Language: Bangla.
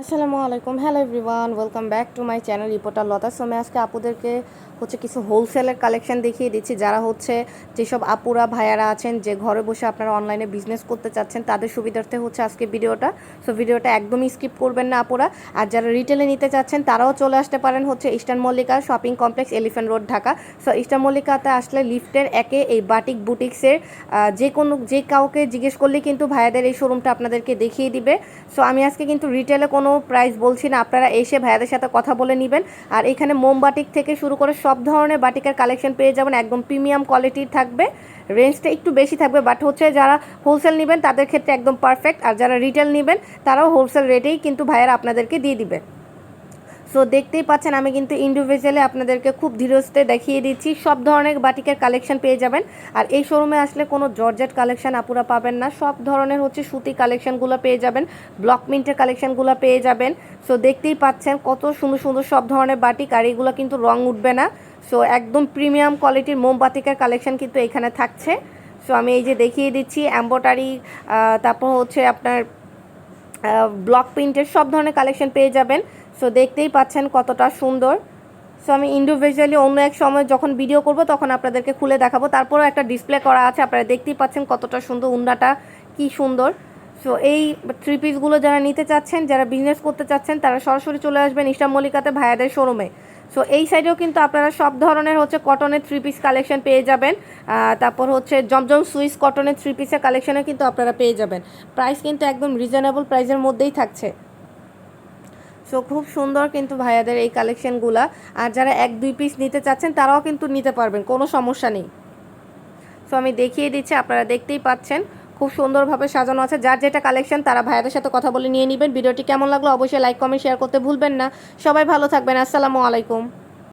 আসসালামু আলাইকুম। Hello everyone welcome back to my channel reporter Lata so আমি আজকে আপুদেরকে হচ্ছে কিছু হোলসেলের কালেকশন দেখিয়ে দিচ্ছি। যারা হচ্ছে যেসব আপুরা, ভাইয়ারা আছেন, যে ঘরে বসে আপনারা অনলাইনে বিজনেস করতে চাচ্ছেন, তাদের সুবিধার্থে হচ্ছে আজকে ভিডিওটা। সো ভিডিওটা একদমই স্কিপ করবেন না আপুরা। আর যারা রিটেলে নিতে চাচ্ছেন, তারাও চলে আসতে পারেন হচ্ছে eastern Mallika shopping complex elephant road Dhaka so eastern মল্লিকাতে আসলে লিফটের একে এই বাটিক বুটিক্সের যে কোনো, যে কাউকে জিজ্ঞেস করলে কিন্তু ভাইয়াদের এই শোরুমটা আপনাদেরকে দেখিয়ে দিবে। সো আমি আজকে কিন্তু রিটেলে কোনো প্রাইস বলছি না, আপনারা এসে ভাইয়াদের সাথে কথা বলে নেবেন। আর এখানে মোমবাটিক থেকে শুরু করে সব ধরনের বাটিকের কালেকশন পেয়ে যাবেন, একদম প্রিমিয়াম কোয়ালিটির থাকবে। রেঞ্জটা একটু বেশি থাকবে বাট হচ্ছে যারা হোলসেল নেবেন, তাদের ক্ষেত্রে একদম পারফেক্ট আর যারা রিটেল নেবেন, তারাও হোলসেল রেটেই কিন্তু ভাইয়ারা আপনাদেরকে দিয়ে দিবে। সো দেখতেই পাচ্ছেন, আমি কিন্তু ইন্ডিভিজুয়ালি আপনাদেরকে খুব ধীরস্থে দেখিয়ে দিচ্ছি। সব ধরনের বাটিকের কালেকশন পেয়ে যাবেন। আর এই শোরুমে আসলে কোনো জর্জেট কালেকশন আপুরা পাবেন না। সব ধরনের হচ্ছে সুতি কালেকশনগুলো পেয়ে যাবেন। ব্লক মিন্টের কালেকশনগুলো পেয়ে যাবেন। সো দেখতেই পাচ্ছেন, কত সুন্দর সুন্দর সব ধরনের বাটিক। আর এগুলো কিন্তু রং উঠবে না। সো একদম প্রিমিয়াম কোয়ালিটির মোমবাতিকের কালেকশন কিন্তু এখানে থাকছে। সো আমি এই যে দেখিয়ে দিচ্ছি অ্যাম্বোটারি তারপর হচ্ছে আপনার ব্লক প্রিন্টের সব ধরনের কালেকশন পেয়ে যাবেন। সো দেখতেই পাচ্ছেন কতটা সুন্দর। সো আমি ইন্ডিভিজুয়ালি অন্য এক সময় যখন ভিডিও করব, তখন আপনাদেরকে খুলে দেখাবো। তারপরেও একটা ডিসপ্লে করা আছে। আপনারা দেখতেই পাচ্ছেন কতটা সুন্দর, উন্নাটা কি সুন্দর। সো এই থ্রি পিসগুলো যারা নিতে চাচ্ছেন, যারা বিজনেস করতে চাচ্ছেন, তারা সরাসরি চলে আসবেন ইস্টাম মল্লিকাতে ভাইয়াদের শোরুমে সো এই সাইডেও কিন্তু আপনারা সব ধরনের হচ্ছে কটনের থ্রি পিস কালেকশন পেয়ে যাবেন। তারপর হচ্ছে জমজম সুইস কটনের থ্রি পিসের কালেকশনে কিন্তু আপনারা পেয়ে যাবেন। প্রাইস কিন্তু একদম রিজনেবল প্রাইসের মধ্যেই থাকছে। সো খুব সুন্দর কিন্তু ভাইয়াদের এই কালেকশনগুলা আর যারা এক, দুই পিস নিতে চাচ্ছেন, তারাও কিন্তু নিতে পারবেন, কোনো সমস্যা নেই। সো আমি দেখিয়ে দিচ্ছি, আপনারা দেখতেই পাচ্ছেন। খুব সুন্দরভাবে সাজানো আছে। যার যেটা কালেকশন তারা ভাইয়াদের সাথে কথা বলে নিয়ে নেবেন। ভিডিওটি কেমন লাগল অবশ্যই লাইক কমেন্ট শেয়ার করতে ভুলবেন না। সবাই ভালো থাকবেন। আসসালামু আলাইকুম।